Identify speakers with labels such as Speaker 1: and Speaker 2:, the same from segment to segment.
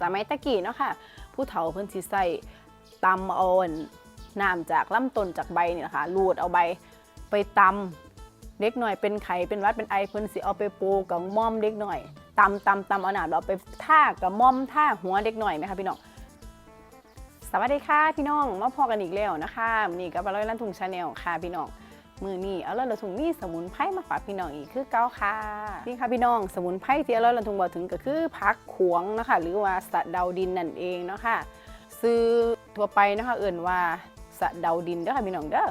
Speaker 1: สมัยตะกี้เนาะค่ะผู้เฒ่าเพิ่นสิใส่ตำเอานน้ำจากลำต้นจากใบนี่นะคะรูดเอาใบไปตำเด็กหน่อยเป็นไข้เป็นวัดเป็นไอเพิ่นสิเอาไปปูกับม่อมเด็กหน่อยตำตำตำเอาน้ำเอาไปท่ากับม่อมท่าหัวเด็กหน่อยไหมคะพี่น้องสวัสดีค่ะพี่น้องมาพอกันอีกแล้วนะคะนี่กับบาร้อยลันทุงชาแนลค่ะพี่น้อง มือนี่เอาล่ะละทุงมีสมุนไพรมาฝากพี่น้องอีกคือเก้าค่ะนี่ค่ะพี่น้องสมุนไพรที่เอาล่ะละทุงบอกถึงก็คือพักขวงนะคะหรือว่าสะเดาดินนั่นเองเนาะค่ะซื้อทั่วไปนะคะเอื่นว่าสะเดาดินเด้อค่ะพี่น้องเด้อ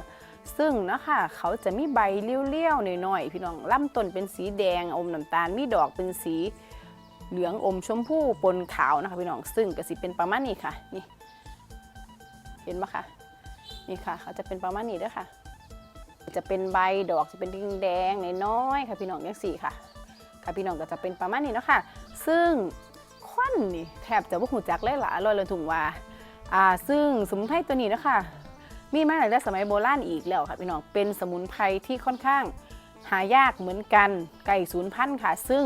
Speaker 1: ซึ่งนะคะเขาจะมีใบเลี้ยวๆหน่อยๆพี่น้องลำต้นเป็นสีแดงอมน้ำตาลมีดอกเป็นสีเหลืองอมชมพูปนขาวนะคะพี่น้องซึ่งก็สิเป็นประมาณนี้ค่ะนี่เห็นไหมคะนี่ค่ะ เขาจะเป็นประมาณนี้เด้วยค่ะ จะเป็นใบดอกจะเป็นแดงๆน้อยๆค่ะพี่น้องยังสี่ค่ะ ค่ะพี่น้องก็จะเป็นประมาณนี้เนาะค่ะ ซึ่งควันนี่แทบจะบ่หูจักเลยล่ะลอยเลยถุงว่าอ่า ซึ่งสมุนไพรตัวนี้นะคะมีมาตั้งแต่สมัยโบราณอีกแล้วค่ะพี่น้องเป็นสมุนไพรที่ค่อนข้างหายากเหมือนกันไก่ศูนย์พันธ์ค่ะ ซึ่ง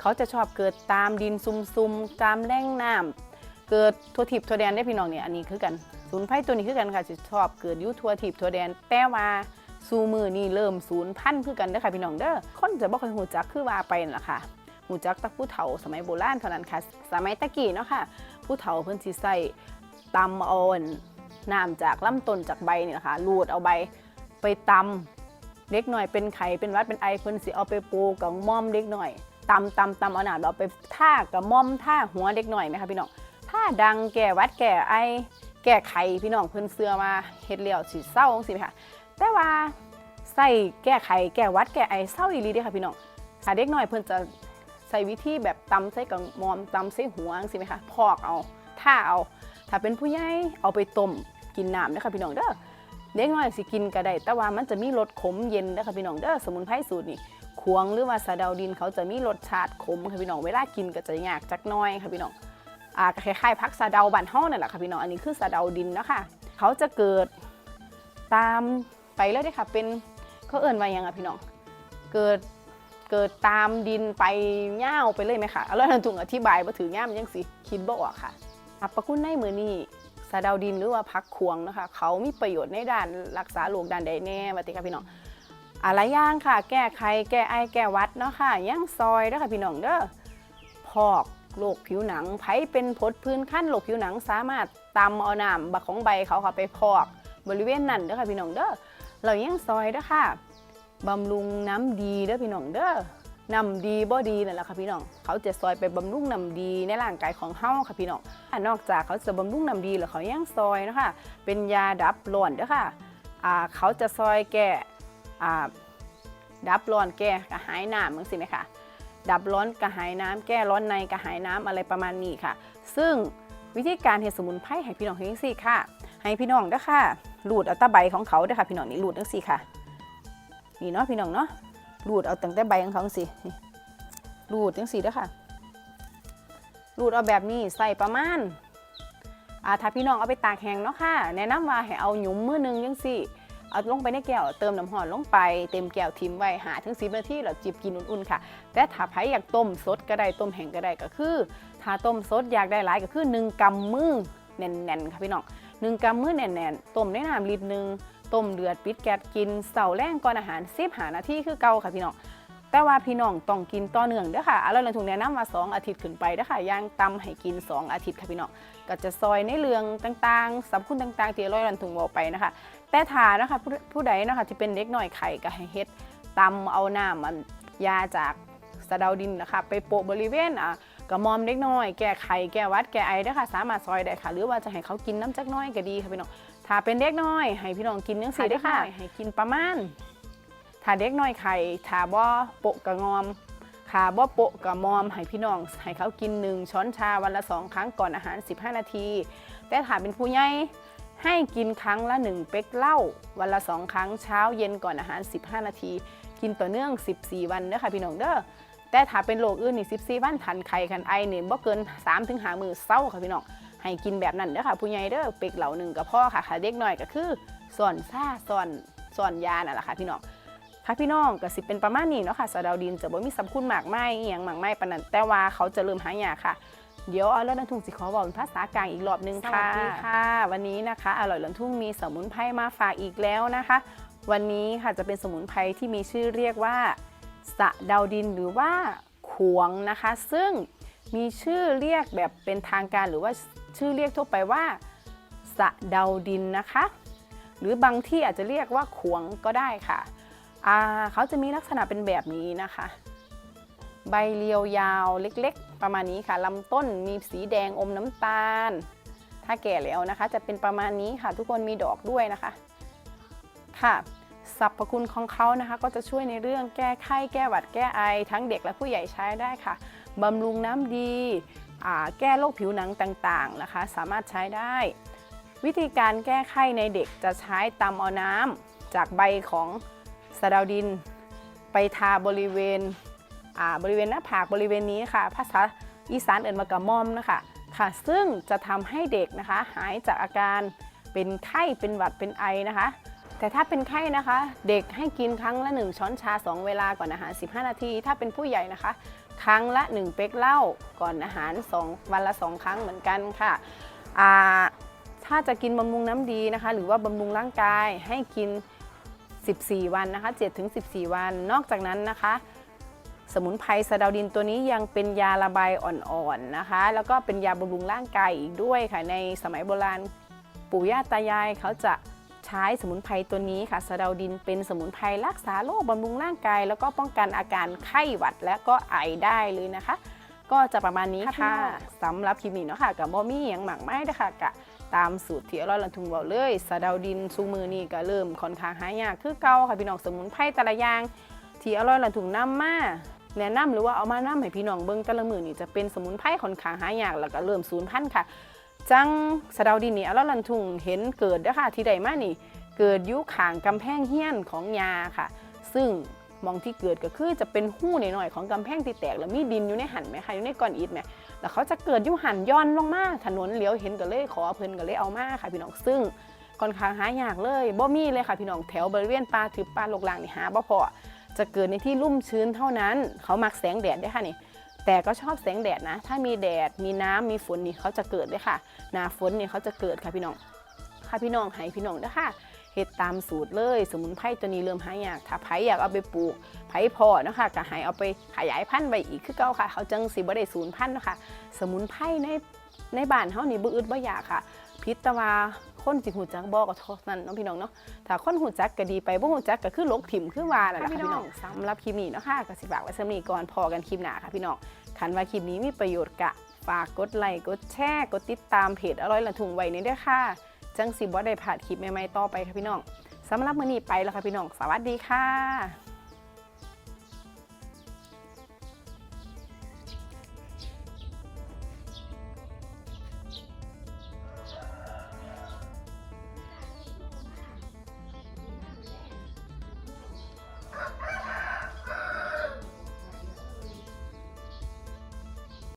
Speaker 1: เขาจะชอบเกิดตามดินซุมๆตามแหล่งน้ำเกิดทั่วทิพย์ทั่วแดนได้พี่น้องเนี่ยอันนี้คือกันศูนย์ไพ่ตัวนี้คือกันค่ะสิชอบเกิดอยุทัวทีบทัวแดนแต่ว่า ซูมือนี่เริ่มศูนย์พันคือกันเด้อค่ะพี่น้องเด้อคนจะบ่ค่อยหูจักคือว่าไปนั่นล่ะค่ะหูจักแตะผู้เฒ่าสมัยโบราณเท่านั้นค่ะ สมัยตะกี้เนาะค่ะ ผู้เฒ่าเพิ่นสิใส่ตำเอาอันน้ำจากลำต้นจากใบนี่แหละค่ะรูดเอาใบไปตำเด็กหน่อยเป็นไข้เป็นวัดเป็นไอเพิ่นสิเอาไปปูกับม่อมเด็กหน่อยตำตำตำเอาน้ำเอาไปท่ากับม่อมท่าหัวเด็กหน่อยไหมคะพี่น้องท่าดังแก่วัดแก่ไอแก้ไข่พี่น้องเพิ่นเสื้อมาเฮ็ดแล้วสิเศร้าจังซี่ค่ะ แต่ว่าใส่แก้ไขแก้วัดแก้ไอเศร้าอีหลีเด้อค่ะพี่น้องถ้าเด็กน้อยเพิ่นจะใส่วิธีแบบตำใส่กับมอมตำใส่หัวจังซี่ไหมคะพอกเอาท่าเอา ถ้าเป็นผู้ใหญ่เอาไปต้มกินน้ำเด้ค่ะพี่น้องเด้อเด็กน้อยสิกินก็ได้แต่ว่ามันจะมีรสขมเย็นเด้ค่ะพี่น้องเด้อสมุนไพรสูตรนี่ควงหรือว่าสะเดาดินเขาจะมีรสชาติขมค่ะพี่น้องเวลากินก็จะยากจักน้อยค่ะพี่น้องอ่าคล้ายๆพักสะเดาบันห้องนั่นแหละค่ะพี่น้องอันนี้คือสะเดาดินนะคะเขาจะเกิดตาม ไปเลยด้ค่ะ เป็นเขาเอิ่นว่ายังอะพี่น้อง เกิดเกิดตามดินไปเง่าไปเลยไหมคะแล้วทันถุงอธิบายมาถือย่ามยังสิคิดบ่ออกค่ะอัปปะคุณในมือนี่สะดาวดินหรือว่าพักควงนะคะ เขามีประโยชน์ในด้านรักษาโรคด้านใดแน่วัติค่ะพี่น้องอะไรย่างค่ะ แก้ไขแก้ไอแก้วัดเนาะค่ะย่างซอยเด้อค่ะพี่น้องเด้อพอกโรคผิวหนังไผเป็นผดพื้นขั้นโรคผิวหนังสามารถตำเอาน้ำบักของใบเขาค่ะไปพอกบริเวณนั้นเด้อค่ะพี่น้องเด้อ เรายังซอยด้อค่ะบำรุงน้ำดีเด้อพี่น้องเด้อน้ำดีบ่ดีนั่นแหละค่ะพี่น้อง เขาจะซอยไปบำรุงน้ำดีในร่างกายของเฮาค่ะพี่น้องนอกจากเขาจะบำรุงน้ำดีแล้วเขายังซอยนะคะเป็นยาดับร้อนด้อค่ะเขาจะซอยแก่ดับร้อนแก้กระหายน้ำมั้งสิไหมคะดับร้อนกระหายน้ำแก้ร้อนในกระหายน้ำอะไรประมาณนี้ค่ะ ซึ่งวิธีการเฮ็ดสมุนไพรให้พี่น้องเฮงซี่ค่ะ ให้พี่น้องเด้อค่ะรูดเอาตะใบของเขาเด้อค่ะ พี่น้องนี่รูดจังซี่ค่ะ นี่เนาะพี่น้องเนาะรูดเอาตั้งแต่ใบของเขาจังซี่นี่รูดจังซี่เด้อค่ะรูดเอาแบบนี้ใส่ประมาณอ่าถ้าพี่น้องเอาไปตากแห้งเนาะค่ะ แนะนำว่าให้เอาหยุมมือหนึงจังซี่เอาลงไปในแก้วเติมน้ำหอนลงไปเต็มแก้วทิมไว้หาถึงสิบนาทีแล้วจิบกินอุ่นๆค่ะ แต่ถ้าใครอยากต้มสดก็ได้ต้มแห้งก็ได้ก็คือ ถ้าต้มสดอยากได้หลายก็คือหนึ่งกำมือแน่นๆค่ะพี่น้อง หนึ่งกำมือแน่นๆต้มในน้ำลิตรหนึ่งต้มเดือดปิดแก๊สกินเสาแรงก่อนอาหารสิบหานาทีคือเก่าค่ะพี่น้องแต่ว่าพี่น้องต้องกินต่อเนื่องเด้อค่ะอาแล้วเราถูกแนะนำว่าสองอาทิตย์ขึ้นไปเด้อค่ะย่างตำให้กินสองอาทิตย์ค่ะพี่น้องก็จะซอยในเรื่องต่างๆสรรพคุณต่างๆที่ร้อยรันถุงบอกไปนะคะ แต่ถานะคะผู้ผู้ใดนะคะที่เป็นเด็กหน่อยไข่ก็ให้เฮ็ดตำเอาน้ำมันยาจากสะเดาดินนะคะ ไปโปะบริเวณอะ กระมอมเด็กน้อย แก้ไข้แก้หวัดแก้ไอได้อค่ะ สามารถซอยได้ค่ะ หรือว่าจะให้เขากินน้ำจักหน้อยก็ดีค่ะพี่น้องถ้าเป็นเด็กน้อย ให้พี่น้องกินจังซี่ได้อค่ะ ให้กินประมาณถ้าเด็กน้อยไข่ถ้าบ่โปะกระงอมขาบ่โปะกระมอมให้พี่น้องให้เขากินหนึ่งช้อนชาวันละสองครั้งก่อนอาหาร 15 นาที แต่ถ้าเป็นผู้ใหญ่ให้กินครั้งละ 1 เป๊กเหล้าวันละ 2 ครั้งเช้าเย็นก่อนอาหาร 15 นาที กินต่อเนื่อง 14 วันเด้อค่ะพี่น้องเด้อ แต่ถ้าเป็นโรคอื่นนี่14วันทันไข้คันไอเนี่ยบ่เกิน3ถึง5มื้อเศร้าค่ะพี่น้องให้กินแบบนั้นเด้อค่ะผู้ใหญ่เด้อเป๊กเหล่าหนึ่งกับพ่อค่ะค่ะเด็กน้อยก็คือสอนซ่าสอนสอนยานั่นแหละค่ะพี่น้องค่ะพี่น้องก็สิเป็นประมาณนี้เนาะค่ะสะเดาดินจะบ่มีสรรพคุณมากมายอหย่างมากมายปานนั้นแต่ว่าเขาจะเริ่มหายากค่ะเดี๋ยวเอาแล้วนันทุ่งสิขอบอกเป็นภาษากลางอีกรอบหนึงค่ะ
Speaker 2: สวัสดีค่ะ
Speaker 1: วันนี้นะคะ อร่อยหลันทุ่งมีสมุนไพรมาฝากอีกแล้วนะคะ วันนี้ค่ะจะเป็นสมุนไพรที่มีชื่อเรียกว่า สะเดาดินหรือว่าขวงนะคะ ซึ่งมีชื่อเรียกแบบเป็นทางการหรือว่าชื่อเรียกทั่วไปว่าสะเดาดินนะคะ หรือบางที่อาจจะเรียกว่าขวงก็ได้ค่ะเขาจะมีลักษณะเป็นแบบนี้นะคะ ใบเรียวยาวเล็กๆ ประมาณนี้ค่ะลำต้นมีสีแดงอมน้ำตาล ถ้าแก่แล้วนะคะ จะเป็นประมาณนี้ค่ะ ทุกคนมีดอกด้วยนะคะ ค่ะ สรรพคุณของเขานะคะก็จะช่วยในเรื่องแก้ไข้แก้หวัดแก้ไอ ทั้งเด็กและผู้ใหญ่ใช้ได้ค่ะบำรุงน้ำดีแก้โรคผิวหนังต่างๆนะคะ สามารถใช้ได้ วิธีการแก้ไข้ในเด็กจะใช้ตำเอาน้ำจากใบของสะดาวดิน ไปทาบริเวณบริเวณหน้าผากบริเวณนี้ค่ะ ภาษาอีสานเอ่นมากระม่อมนะคะค่ะ ซึ่งจะทำให้เด็กนะคะหายจากอาการเป็นไข้เป็นหวัดเป็นไอนะคะ แต่ถ้าเป็นไข้นะคะ เด็กให้กินครั้งละ 1 ช้อนชา 2 เวลาก่อนอาหาร 15 นาที ถ้าเป็นผู้ใหญ่นะคะ ครั้งละ 1 เป๊กเหล้าก่อนอาหาร 2 วันละ 2 ครั้งเหมือนกันค่ะถ้าจะกินบำรุงน้ำดีนะคะ หรือว่าบำรุงร่างกายให้กิน 14 วันนะคะ7-14 วัน นอกจากนั้นนะคะ สมุนไพรสะดาวดินตัวนี้ยังเป็นยาระบายอ่อนๆนะคะ แล้วก็เป็นยาบำรุงร่างกายอีกด้วยค่ะในสมัยโบราณปู่ย่าตายายเขาจะ ใช้สมุนไพรตัวนี้ค่ะสะเดาดินเป็นสมุนไพรรักษาโรคบำรุงร่างกาย แล้วก็ป้องกันอาการไข้หวัดและก็ไอได้เลยนะคะ ก็จะประมาณนี้ค่ะสำหรับคลิปนี้เนาะค่ะกับบอมี่อย่างหมักไม้นะคะกะตามสูตรที่อร่อยลันทุงบอกเลยสะเดาดินซูมือนี่ก็เริ่มค่อนข้างหายากคือเก่าค่ะพี่น้องสมุนไพรแต่ละอย่างที่อร่อยลันถุงน้ำมาแนะนำหรือว่าเอามานํให้พี่น้องเบิ่งแต่ละมือนี่จะเป็นสมุนไพรค่อนข้างหายากแล้วก็เริ่มสูญพันธุ์ค่ะ จังสะเดาดินนี่อร่อยลันถุงเห็นเกิดเด้อค่ะที่ใดมานี่เกิดยุข่างกำแพงเฮี้ยนของยาค่ะ ซึ่งมองที่เกิดก็คือจะเป็นหู้หน่อยๆของกำแพงที่แตกแล้วมีดินอยู่ในหันไหมคะอยู่ในก้อนอิฐไหมแล้วเขาจะเกิดยู่หันย้อนลงมาถนนเลี้ยวเห็นก็เลยขอเพิ่นก็เลยเอามาค่ะพี่น้องซึ่งค่อนข้างหายากเลยบ่มีเลยค่ะพี่น้องแถวบริเวณป่าถือป่าลกลางนี่หาบ่พอจะเกิดในที่ลุ่มชื้นเท่านั้น เขามักแสงแดดได้ค่ะนี่ แต่ก็ชอบแสงแดดนะ ถ้ามีแดด มีน้ำมีฝนนี่เขาจะเกิดด้วยค่ะ หนาฝนนี่เขาจะเกิดค่ะพี่น้อง ค่ะพี่น้องให้พี่น้องเด้ค่ะเฮ็ดตามสูตรเลย สมุนไพรตัวนี้เริ่มหายาก ถ้าไผอยากเอาไปปลูกไผพอเนาะคะก็ให้เอาไปขยายพันธุ์ไว้อีกคือเก่าค่ะ เขาจังสิบ่ได้สูญพันธุ์นะคะสมุนไพรในในบ้านเฮานี่บ่อึดบ่อยากค่ะ พิษแตว่า คนสิหูจักบอกก็เท่านั้นเนาะพี่น้องเนาะถ้าคนหูจักก็ดีไปบ่หูจักก็คือลกถิ่มคือว่านั่นแหละค่ะพี่น้องสำหรับคลิปนี้เนาะค่ะก็สิฝากไว้สำนี้ก่อนพอกันคลิปหน้าค่ะพี่น้องคันว่าคลิปนี้มีประโยชน์กะฝากกดไลค์กดแชร์กดติดตามเพจอร่อยละถุงไว้นี่ด้วยค่ะ จังสิบ่ได้พลาดคลิปใหม่ๆต่อไปค่ะพี่น้องสำหรับมื้อนี้ไปแล้วค่ะพี่น้องสวัสดีค่ะ